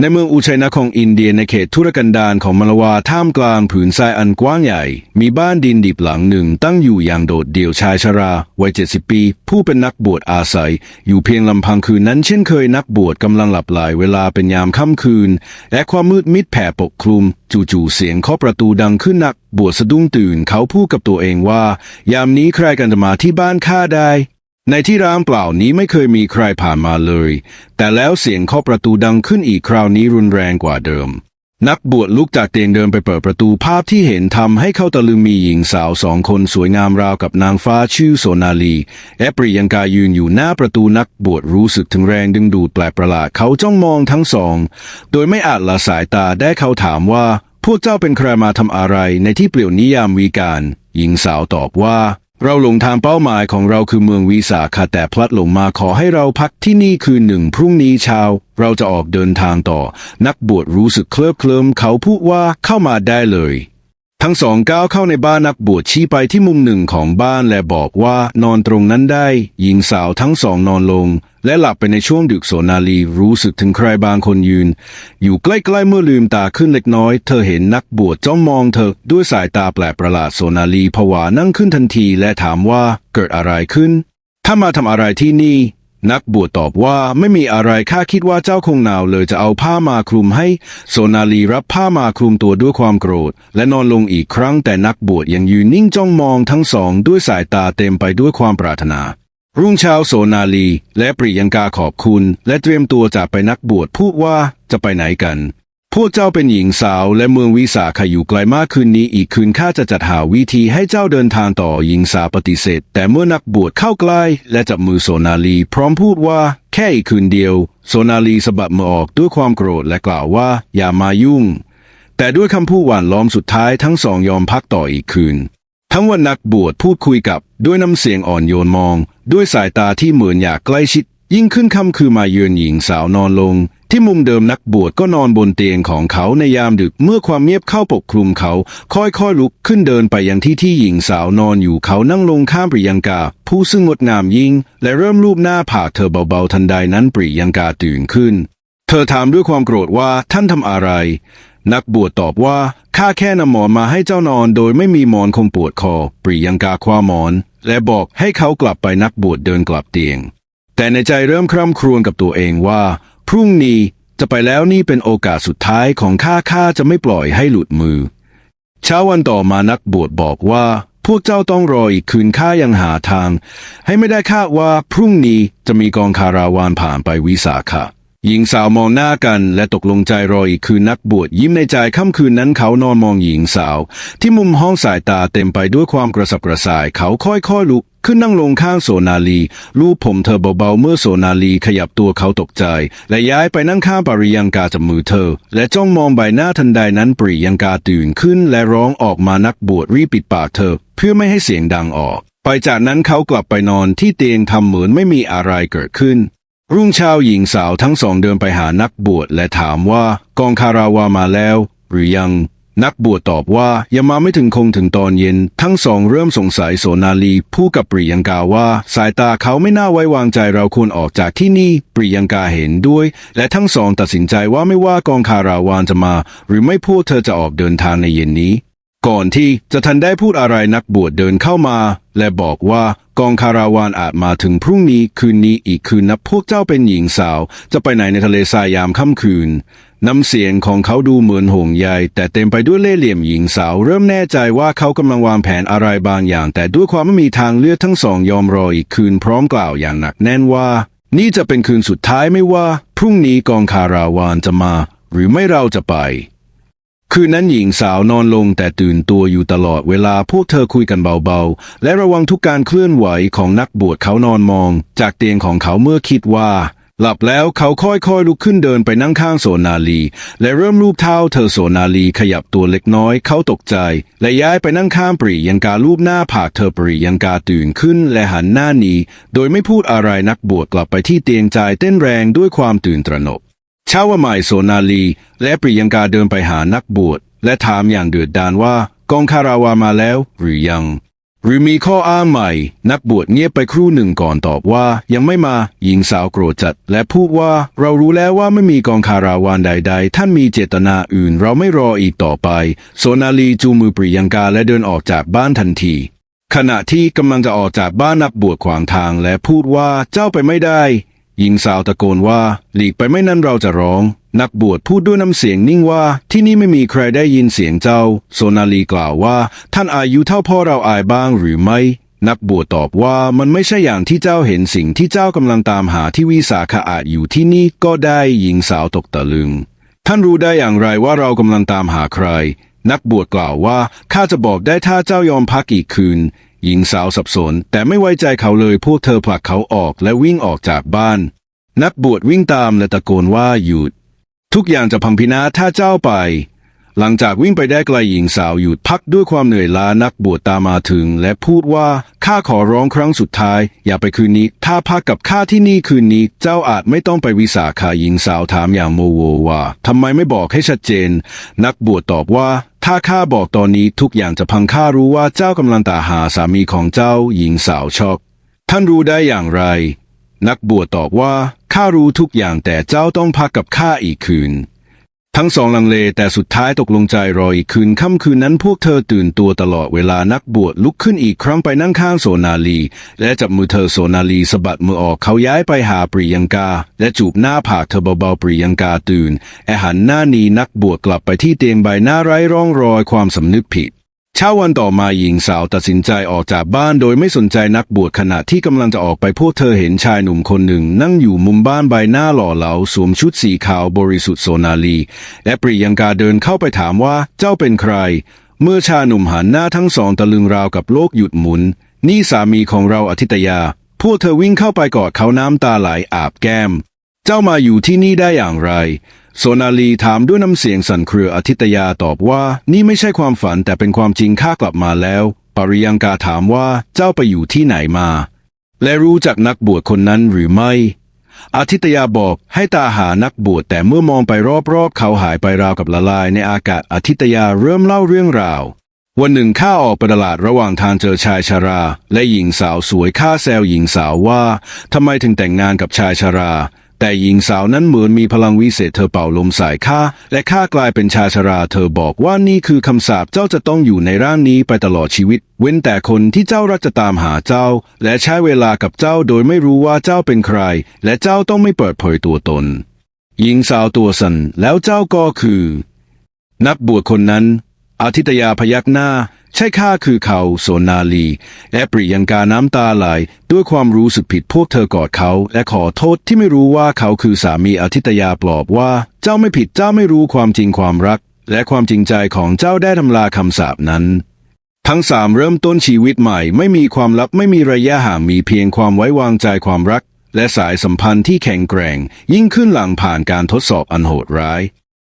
ในเมืองอุชัยนครอินเดียในเขตธุรกันดารของมลาวาท่ามกลางผืนทรายอันกว้างใหญ่ มีบ้านดินดิบหลังหนึ่งตั้งอยู่อย่างโดดเดี่ยวชายชราวัยเจ็ดสิบปี ผู้เป็นนักบวชอาศัย อยู่เพียงลำพังคืนนั้นเช่นเคยนักบวชกำลังหลับไหลเวลาเป็นยามค่ำคืน และความมืดมิดแผ่ปกคลุม จู่ๆเสียงเคาะประตูดังขึ้นนักบวชสะดุ้งตื่นเขาพูดกับตัวเองว่า ยามนี้ใครกันจะมาที่บ้านข้าได้ ในที่ร้างเปล่านี้ไม่เคยมีใครผ่านมาเลย แต่แล้วเสียงเคาะประตูดังขึ้นอีกคราวนี้รุนแรงกว่าเดิม นักบวชลุกจากเตียงเดินไปเปิดประตูภาพที่เห็นทำให้เขาตะลึงมีหญิงสาวสองคนสวยงามราวกับนางฟ้าชื่อโสนาลีและปริยังกายืนอยู่หน้าประตูนักบวชรู้สึกถึงแรงดึงดูดแปลกประหลาดเขาจ้องมองทั้งสอง โดยไม่อาจละสายตาได้เขาถามว่า พวกเจ้าเป็นใครมาทำอะไรในที่เปลี่ยวนิยามวีการ หญิงสาวตอบว่า เราหลงทางเป้าหมายของเราคือเมืองวีสาขะแต่พลัดหลงมาขอให้เราพักที่นี่คืนหนึ่งพรุ่งนี้เช้า เราจะออกเดินทางต่อ นักบวชรู้สึกเคลิบเคลิมเขาพูดว่าเข้ามาได้เลย ทั้งสองก้าวเข้าในบ้านนักบวชชี้ไปที่มุมหนึ่งของบ้านและบอกว่านอนตรงนั้นได้ หญิงสาวทั้งสองนอนลง และหลับไปในช่วงดึกโสนาลีรู้สึกถึงใครบางคนยืน อยู่ใกล้ๆเมื่อลืมตาขึ้นเล็กน้อย เธอเห็นนักบวชจ้องมองเธอด้วยสายตาแปลกประหลาดโสนาลีผวานั่งขึ้นทันทีและถามว่าเกิดอะไรขึ้น ถ้ามาทำอะไรที่นี่ นักบวชตอบว่าไม่มีอะไรข้าคิดว่าเจ้าคงหนาวเลยจะเอาผ้ามาคลุมให้ โซนาลีรับผ้ามาคลุมตัวด้วยความโกรธ และนอนลงอีกครั้งแต่นักบวชยังยืนนิ่งจ้องมองทั้งสองด้วยสายตาเต็มไปด้วยความปรารถนา รุ่งเช้าโซนาลีและปริยังกาขอบคุณ และเตรียมตัวจากไปนักบวชพูดว่าจะไปไหนกัน พวกเจ้าเป็นหญิงสาวและเมืองวิสาขอยู่ไกลมากคืนนี้อีกคืนข้าจะจัดหาวิธีให้เจ้าเดินทางต่อหญิงสาวปฏิเสธ แต่เมื่อนักบวชเข้าใกล้และจับมือโสนาลี พร้อมพูดว่าแค่อีกคืนเดียวโสนาลีสะบัดมือออกด้วยความโกรธและกล่าวว่า อย่ามายุ่ง แต่ด้วยคำพูดหวานล้อมสุดท้ายทั้งสองยอมพักต่ออีกคืน ทั้งวันนักบวชพูดคุยกับด้วยน้ำเสียงอ่อนโยนมอง ด้วยสายตาที่เหมือนอยากใกล้ชิด ยิ่งขึ้นค่ำคือมาเยือนหญิงสาวนอนลง ที่มุมเดิมนักบวชก็นอนบนเตียงของเขาในยามดึกเมื่อความเงียบเข้าปกคลุมเขา ค่อยๆลุกขึ้นเดินไปยังที่ที่หญิงสาวนอนอยู่เขานั่งลงข้ามปริยังกา ผู้ซึ่งงดงามยิ่ง และเริ่มรูปหน้าผากเธอเบาๆทันใดนั้นปริยังกาตื่นขึ้น เธอถามด้วยความโกรธว่าท่านทำอะไร นักบวชตอบว่าข้าแค่นำหมอนมาให้เจ้านอนโดยไม่มีหมอนคงปวดคอ ปรียังกาคว้าหมอน และบอกให้เขากลับไปนักบวชเดินกลับเตียง แต่ในใจเริ่มคร่ำครวญกับตัวเองว่า พรุ่งนี้จะไปแล้วนี่เป็นโอกาสสุดท้ายของข้าข้าจะไม่ปล่อยให้หลุดมือ เช้าวันต่อมานักบวชบอกว่า พวกเจ้าต้องรออีกคืนข้ายังหาทาง ให้ไม่ได้คาดว่าพรุ่งนี้จะมีกองคาราวานผ่านไปวิสาขะหญิงสาวมองหน้ากันและตกลงใจรออีกคืนนักบวชยิ้มในใจค่ำคืนนั้นเขานอนมองหญิงสาว ที่มุมห้องสายตาเต็มไปด้วยความกระสับกระส่ายเขาค่อยๆลุก ขึ้นนั่งลงข้างโสนาลีลูบผมเธอเบาๆเมื่อโสนาลีขยับตัวเขาตกใจ และย้ายไปนั่งข้างปริยังกาจับมือเธอ และจ้องมองใบหน้าทันใดนั้นปริยังกาตื่นขึ้นและร้องออกมานักบวชรีบปิดปากเธอ เพื่อไม่ให้เสียงดังออก ไปจากนั้นเขากลับไปนอนที่เตียงทำเหมือนไม่มีอะไรเกิดขึ้น รุ่งเช้าหญิงสาวทั้งสองเดินไปหานักบวชและถามว่ากองคาราวามาแล้ว หรือยัง นักบวชตอบว่ายังมาไม่ถึงคงถึงตอนเย็น ทั้งสองเริ่มสงสัยโสนาลีพูดกับปริยังกาว่า สายตาเขาไม่น่าไว้วางใจเราควรออกจากที่นี่ ปริยังกาเห็นด้วย และทั้งสองตัดสินใจว่าไม่ว่ากองคาราวานจะมา หรือไม่พวกเธอจะออกเดินทางในเย็นนี้ ก่อนที่จะทันได้พูดอะไรนักบวชเดินเข้ามา และบอกว่ากองคาราวานอาจมาถึงพรุ่งนี้คืนนี้อีกคืนนับพวกเจ้าเป็นหญิงสาว จะไปไหนในทะเลทรายยามค่ำคืน น้ำเสียงของเขาดูเหมือนห่วงใยแต่เต็มไปด้วยเล่ห์เหลี่ยมหญิงสาว เริ่มแน่ใจว่าเขากำลังวางแผนอะไรบางอย่าง แต่ด้วยความไม่มีทางเลือกทั้งสองยอมรออีกคืนพร้อมกล่าวอย่างหนักแน่นว่า นี่จะเป็นคืนสุดท้ายไม่ว่า พรุ่งนี้กองคาราวานจะมา หรือไม่เราจะไป คืนนั้นหญิงสาวนอนลงแต่ตื่นตัวอยู่ตลอดเวลาพวกเธอคุยกันเบาๆ และระวังทุกการเคลื่อนไหวของนักบวชเขานอนมอง จากเตียงของเขาเมื่อคิดว่า หลับแล้วเขาค่อยๆลุกขึ้นเดินไปนั่งข้างโสนาลี และเริ่มรูปเท้าเธอโสนาลีขยับตัวเล็กน้อยเขาตกใจ และย้ายไปนั่งข้างปรียังการูปหน้าผากเธอปรียังกาตื่นขึ้นและหันหน้าหนีโดยไม่พูดอะไรนักบวชกลับไปที่เตียงใจเต้นแรงด้วยความตื่นตระหนกเช้าวันใหม่โสนาลี และปริยังกาเดินไปหานักบวชและถามอย่างเดือดดาลว่ากองคาราวามาแล้วหรือยัง หรือมีข้ออ้างใหม่ นักบวชเงียบไปครู่หนึ่งก่อนตอบว่ายังไม่มาหญิงสาวโกรธจัด และพูดว่าเรารู้แล้วว่าไม่มีกองคาราวานใด ๆ ท่านมีเจตนาอื่น เราไม่รออีกต่อไป โซนาลีจูมือปริยังกาและเดินออกจากบ้านทันที ขณะที่กำลังจะออกจากบ้านนักบวชขวางทางและพูดว่าเจ้าไปไม่ได้ หญิงสาวตะโกนว่า หลีกไปไม่นั้นเราจะร้อง นักบวชพูดด้วยน้ำเสียงนิ่งว่าที่นี่ไม่มีใครได้ยินเสียงเจ้า โซนาลีกล่าวว่า ท่านอายุเท่าพ่อเราอายบ้างหรือไม่ นักบวชตอบว่ามันไม่ใช่อย่างที่เจ้าเห็นสิ่งที่เจ้ากำลังตามหาที่วิสาขะอาจอยู่ที่นี่ก็ได้หญิงสาวตกตะลึง ท่านรู้ได้อย่างไรว่าเรากำลังตามหาใคร นักบวชกล่าวว่าข้าจะบอกได้ถ้าเจ้ายอมพักอีกคืนหญิงสาวสับสน แต่ไม่ไว้ใจเขาเลยพวกเธอผลักเขาออกและวิ่งออกจากบ้าน นักบวชวิ่งตามและตะโกนว่าหยุด ทุกอย่างจะพังพินาศถ้าเจ้าไป หลังจากวิ่งไปได้ไกลหญิงสาวหยุดพักด้วยความเหนื่อยล้านักบวชตามมาถึง และพูดว่าข้าขอร้องครั้งสุดท้าย อย่าไปคืนนี้ ถ้าพักกับข้าที่นี่คืนนี้ เจ้าอาจไม่ต้องไปวิสาขาหญิงสาวถามอย่างโมโหว่าทำไมไม่บอกให้ชัดเจน นักบวชตอบว่า ถ้าข้าบอกตอนนี้ทุกอย่างจะพังข้ารู้ว่าเจ้ากำลังตามหาสามีของเจ้าหญิงสาวช็อกท่านรู้ได้อย่างไร นักบวชตอบว่า ข้ารู้ทุกอย่างแต่เจ้าต้องพักกับข้าอีกคืน ทั้งสองลังเลแต่สุดท้ายตกลงใจรออีกคืนค่ำคืนนั้นพวกเธอตื่นตัวตลอดเวลานักบวชลุกขึ้นอีกครั้งไปนั่งข้างโซนาลี และจับมือเธอโซนาลีสะบัดมือออกเขาย้ายไปหาปริยังกา และจูบหน้าผากเธอเบาๆปริยังกาตื่นแอหันหน้าหนีนักบวชกลับไปที่เตียงใบหน้าไร้ร่องรอยความสำนึกผิด เช้าวันต่อมาหญิงสาวตัดสินใจออกจากบ้านโดยไม่สนใจนักบวชขณะที่กำลังจะออกไปพวกเธอเห็นชายหนุ่มคนหนึ่ง นั่งอยู่มุมบ้านใบหน้าหล่อเหลาสวมชุดสีขาวบริสุทธิ์โซนาลี และปริยังกาเดินเข้าไปถามว่าเจ้าเป็นใคร เมื่อชายหนุ่มหันหน้าทั้งสองตะลึงราวกับโลกหยุดหมุน นี่สามีของเราอธิตยา พวกเธอวิ่งเข้าไปกอดเขาน้ำตาไหลอาบแก้ม เจ้ามาอยู่ที่นี่ได้อย่างไร โซนาลีถามด้วยน้ำเสียงสั่นเครืออธิตยาตอบว่า นี่ไม่ใช่ความฝันแต่เป็นความจริงข้ากลับมาแล้ว ปริยังกาถามว่าเจ้าไปอยู่ที่ไหนมา และรู้จักนักบวชคนนั้นหรือไม่อาทิตยาบอกให้ตาหานักบวชแต่เมื่อมองไปรอบๆ เขาหายไปราวกับละลายในอากาศอาทิตยาเริ่มเล่าเรื่องราว วันหนึ่งข้าออกไปตลาดระหว่างทางเจอชายชารา และหญิงสาวสวยข้าแซวหญิงสาวว่าทำไมถึงแต่งงานกับชายชารา แต่หญิงสาวนั้นเหมือนมีพลังวิเศษเธอเป่าลมใส่ข้าและข้ากลายเป็นชาชราเธอบอกว่านี่คือคำสาปเจ้าจะต้องอยู่ในร่างนี้ไปตลอดชีวิต เว้นแต่คนที่เจ้ารักจะตามหาเจ้า และใช้เวลากับเจ้าโดยไม่รู้ว่าเจ้าเป็นใคร และเจ้าต้องไม่เปิดเผยตัวตน หญิงสาวตัวสั่นแล้วเจ้าก็คือ นักบวชคนนั้นอาทิตยาพยักหน้า ใช่ข้าคือเขาโสนาลีและปริยังกาน้ำตาไหลด้วยความรู้สึกผิดพวกเธอกอดเขา และขอโทษที่ไม่รู้ว่าเขาคือสามีอาทิตยาปลอบว่า เจ้าไม่ผิดเจ้าไม่รู้ความจริงความรัก และความจริงใจของเจ้าได้ทำลาคำสาปนั้น ทั้งสามเริ่มต้นชีวิตใหม่ ไม่มีความลับไม่มีระยะห่างมีเพียงความไว้วางใจความรัก และสายสัมพันธ์ที่แข็งแกร่ง ยิ่งขึ้นหลังผ่านการทดสอบอันโหดร้าย